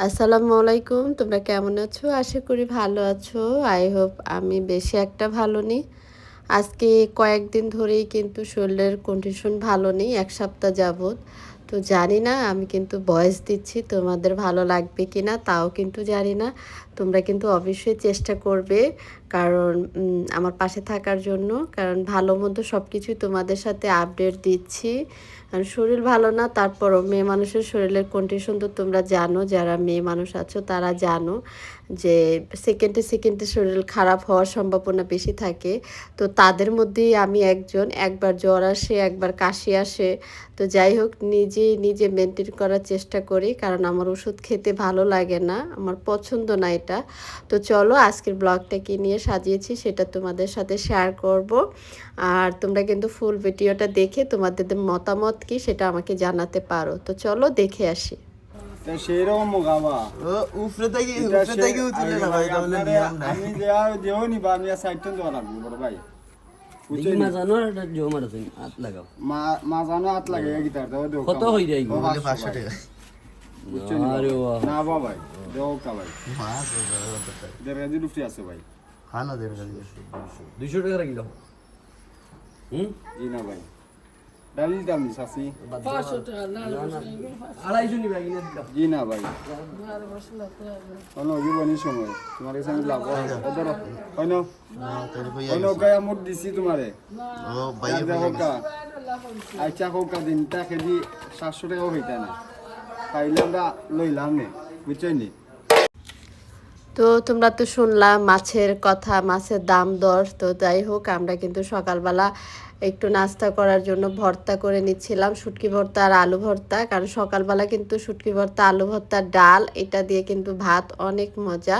আসসালামু আলাইকুম, তোমরা কেমন আছো? আশা করি ভালো আছো। আই হোপ আমি বেশি একটা ভালো নেই। আজকে কয়েকদিন ধরেই কিন্তু শরীরের কন্ডিশন ভালো নেই, এক সপ্তাহ যাবৎ। তো জানি না, আমি কিন্তু বয়স দিচ্ছি, তোমাদের ভালো লাগবে কি না তাও কিন্তু জানি না। তোমরা কিন্তু অবশ্যই চেষ্টা করবে, কারণ আমার পাশে থাকার জন্য। কারণ ভালো মন্দ সব কিছুই তোমাদের সাথে আপডেট দিচ্ছি। কারণ শরীর ভালো না, তারপরও মেয়ে মানুষের শরীরের কন্ডিশন তো তোমরা জানো, যারা মেয়ে মানুষ আছো তারা জানো যে সেকেন্ডে সেকেন্ডে শরীর খারাপ হওয়ার সম্ভাবনা বেশি থাকে। তো তাদের মধ্যেই আমি একজন, একবার জ্বর আসে, একবার কাশি আসে। তো যাই হোক নিজে নিজে মেনটেন করার চেষ্টা করি, কারণ আমার ওষুধ খেতে ভালো লাগে না, আমার পছন্দ না এটা। তো চলো আজকের ব্লগটা কি নিয়ে সাজিয়েছি সেটা তোমাদের সাথে শেয়ার করব। আর তোমরা কিন্তু ফুল ভিডিওটা দেখে তোমাদের মতামত কি সেটা আমাকে জানাতে পারো। তো চলো দেখে আসি। ভাই মা জানো হাত লাগাও। মা মা জানো হাত লাগে গিটার কত হই যায় ও, বলে পাঁচশো টাকা আরে বাহ না ভাই দেও কা ভাই দেড় কেজি রুটি আছে ভাই। হ্যাঁ না দেড় কেজি দুইশো টাকা রাখিলাম হুম? জি না ভাই। ডালি দাম সাসি আড়াইশো নিবে জি না ভাই। অন্য জীবনী সময়। তোমার কাছে আমি লাভ অন্য না। তোর কই অন্য গায়ে মোট দিছি তোমারে। ও ভাই আর দেখো কা আইচা হোকা দিন। তাকে দি সাতশো টাকাও হইতা না। তো তোমরা তো শুনলাম মাছের কথা, মাছের দাম দর। তো যাই হোক, আমরা কিন্তু সকালবেলা একটু নাস্তা করার জন্য ভর্তা করে নিচ্ছিলাম, শুটকি ভর্তা আর আলু ভর্তা। কারণ সকালবেলা কিন্তু শুটকি ভর্তা, আলু ভর্তা, ডাল, এটা দিয়ে কিন্তু ভাত অনেক মজা।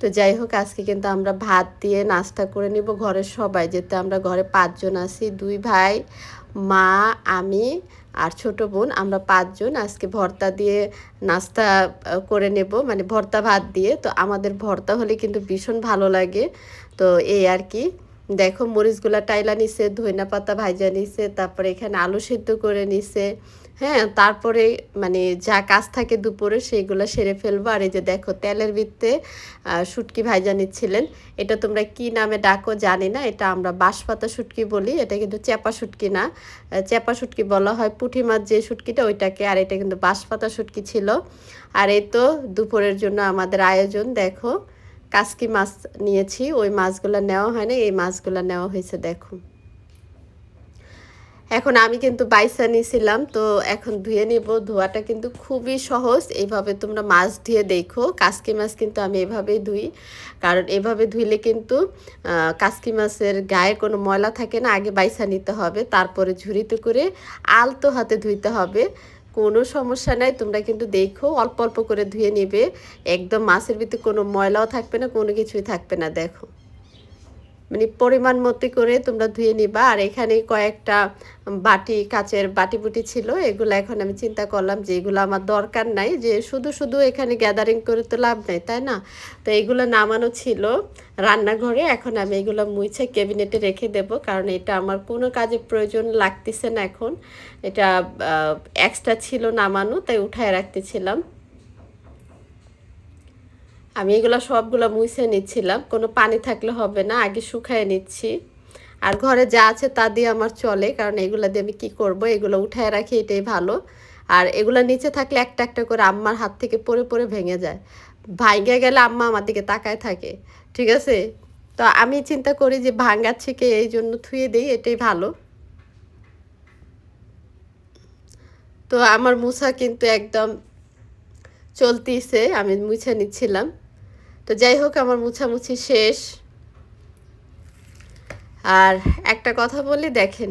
তো যাই হোক, আজকে কিন্তু আমরা ভাত দিয়ে নাস্তা করে নিব ঘরের সবাই। যেতে আমরা ঘরে পাঁচজন আছি, দুই ভাই, মা, আমি আর ছোট বোন, আমরা পাঁচজন আজকে ভর্তা দিয়ে নাস্তা করে নেব। মানে ভর্তা ভাত দিয়ে। তো আমাদের ভর্তা হলে কিন্তু ভীষণ ভালো লাগে। তো এই আর কি। দেখো মরিচগুলা টাইলা নিছে ধইনা পাতা ভাইজা নিছে, তারপরে এখানে আলু সিদ্ধ করে নিছে হ্যাঁ? তারপরে মানে যা কাজ থাকে দুপুরে সেইগুলো সেরে ফেলব। আর এই যে দেখো তেলের ভিত্তে শুটকি ভাইজা নিচ্ছিলেন। এটা তোমরা কি নামে ডাকো জানি না, এটা আমরা বাঁশপাতা শুটকি বলি, এটা কিন্তু চেপা শুটকি না। চেপা শুটকি বলা হয় পুঁটি মাছ যে শুটকিটা, ওইটাকে, আর এটা কিন্তু বাঁশপাতা শুটকি ছিল। আর এই তো দুপুরের জন্য আমাদের আয়োজন, দেখো। কাসকি মাছ নিয়েছি, ওই মাছগুলো নেওয়া হয় না এই মাছগুলো নেওয়া হয়েছে, দেখো। এখন আমি কিন্তু বাইসা নিয়েছিলাম, তো এখন ধুয়ে নিব। ধোয়াটা কিন্তু খুবই সহজ, এইভাবে তোমরা মাছ ধুয়ে দেখো। কাসকি মাছ কিন্তু আমি এভাবেই ধুই, কারণ এভাবে ধুইলে কিন্তু কাসকি মাছের গায়ে কোনো ময়লা থাকে না, আগে বাইসা নিতে হবে, তারপরে ঝুড়িতে করে আলতো হাতে ধুইতে হবে। কোনো সমস্যা নাই, তোমরা কিন্তু দেখো, অল্প অল্প করে ধুয়ে নেবে। একদম মাছের ভিতরে কোনো ময়লাও থাকবে না, কোনো কিছুই থাকবে না, দেখো। মানে পরিমাণ মতো করে তোমরা ধুয়ে নিবা। আর এখানে কয়েকটা বাটি, কাচের বাটি বুটি ছিল, এগুলো এখন আমি চিন্তা করলাম যে এগুলো আমার দরকার নাই, যে শুধু শুধু এখানে গ্যাদারিং করে তো লাভ নেই, তাই না? তো এগুলো নামানো ছিল রান্নাঘরে, এখন আমি এগুলো মুছে ক্যাবিনেটে রেখে দেব, কারণ এটা আমার কোনো কাজে প্রয়োজন লাগতেছে না এখন। এটা এক্সট্রা ছিল নামানো, তাই উঠায় রাখতেছিলাম। আমি এগুলো সবগুলো মুছে নিচ্ছিলাম। কোনো পানি থাকলে হবে না, আগে শুকায় নিচ্ছি। আর ঘরে যা আছে তা দিয়ে আমার চলে, কারণ এগুলো দিয়ে আমি কী করব? এগুলো উঠায় রাখি, এটাই ভালো। আর এগুলো নিচে থাকলে একটা একটা করে আম্মার হাত থেকে পরে পরে ভেঙে যায়। ভাঙ্গে গেলে আম্মা আমার দিকে তাকায় থাকে, ঠিক আছে? তো আমি চিন্তা করি যে ভাঙ্গাচ্ছে কে, এই জন্য থুয়ে দিই, এটাই ভালো। তো আমার মুছা কিন্তু একদম চলতিছে, আমি মুছে নিচ্ছিলাম। তো যাই হোক, আমার মুছামুছি শেষ। আর একটা কথা বলি, দেখেন,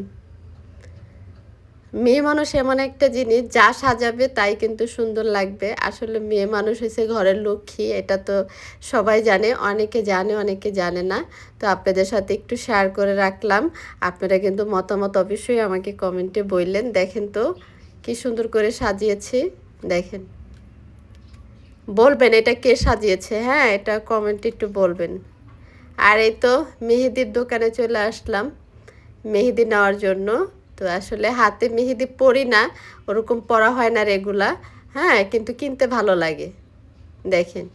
মেয়ে মানুষ এমন একটা জিনিস, যা সাজাবে তাই কিন্তু সুন্দর লাগবে। আসলে মেয়ে মানুষ হয়েছে ঘরের লক্ষ্মী, এটা তো সবাই জানে, অনেকে জানে অনেকে জানে না। তো আপনাদের সাথে একটু শেয়ার করে রাখলাম। আপনারা কিন্তু মতামত অবশ্যই আমাকে কমেন্টে বললেন। দেখেন তো, কি সুন্দর করে সাজিয়েছি। দেখেন। বলবেন, এটা কে সাজিয়েছে? হ্যাঁ এটা কমেন্ট একটু বলবেন। আর এই তো মেহেদির দোকানে চলে আসলাম, মেহেদি নেওয়ার জন্য। তো আসলে হাতে মেহেদি পরি না, ওরকম পরা হয় না রেগুলা হ্যাঁ কিন্তু কিনতে ভালো লাগে। দেখেন।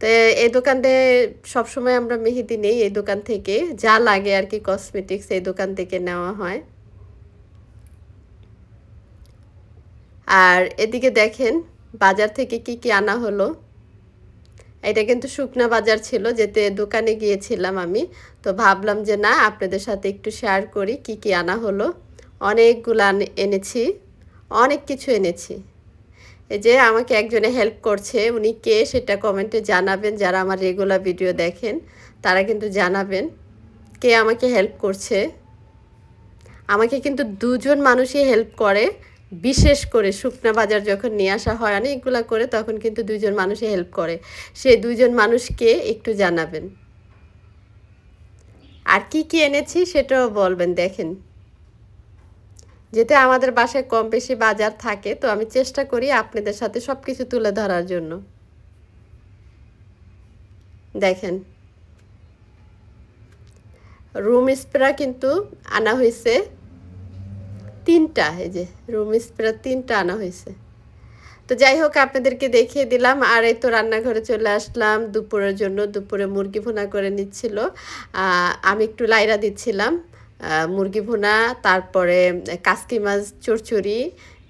তো এই দোকানে সবসময় আমরা মেহেদি নেই, এই দোকান থেকে। যা লাগে আর কি কসমেটিক্স এই দোকান থেকে নেওয়া হয়। আর এদিকে দেখেন বাজার থেকে কি কি আনা হলো। এটা কিন্তু শুকনা বাজার ছিল, যেতে দোকানে গিয়েছিলাম আমি। তো ভাবলাম যে না, আপনাদের সাথে একটু শেয়ার করি কি কি আনা হলো। অনেকগুলো এনেছি, অনেক কিছু এনেছি। এই যে আমাকে একজনে হেল্প করছে, উনি কে সেটা কমেন্টে জানাবেন। যারা আমার রেগুলার ভিডিও দেখেন, তারা কিন্তু জানাবেন কে আমাকে হেল্প করছে। আমাকে কিন্তু দুজন মানুষই হেল্প করে। বিশেষ করে শুকনা বাজার যখন নিয়ে আসা হয়, অনেকগুলা করে তখন কিন্তু দুজন মানুষই হেল্প করে। সেই দুজন মানুষকে একটু জানাবেন। আর কি কি এনেছি সেটাও বলবেন, দেখেন। যেতে আমাদের বাসায় কম বেশি বাজার থাকে, তো আমি চেষ্টা করি আপনাদের সাথে সব কিছু তুলে ধরার জন্য। দেখেন। রুম স্প্রে কিন্তু আনা হয়েছে তিনটা, এই যে রুম স্প্রে তিনটা আনা হয়েছে। তো যাই হোক, আপনাদেরকে দেখিয়ে দিলাম। আর এই তো রান্নাঘরে চলে আসলাম। দুপুরের জন্য দুপুরে মুরগি ভুনা করে নিচ্ছিল। আমি একটু লাইরা দিচ্ছিলাম। মুরগি ভুনা, তারপরে কাসকি মাছ, চড়চড়ি,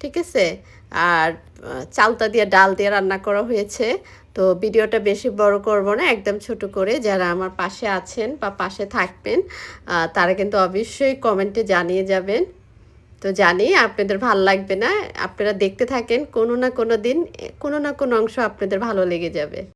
ঠিক আছে? আর চালতা দিয়ে ডাল দিয়ে রান্না করা হয়েছে। তো ভিডিওটা বেশি বড় করব না, একদম ছোট করে। যারা আমার পাশে আছেন বা পাশে থাকবেন তারা কিন্তু অবশ্যই কমেন্টে জানিয়ে যাবেন। তো জানি আপনাদের ভালো লাগবে না। আপনারা দেখতে থাকেন, কোনো না কোনো দিন, কোনো না কোনো অংশ আপনাদের ভালো লেগে যাবে।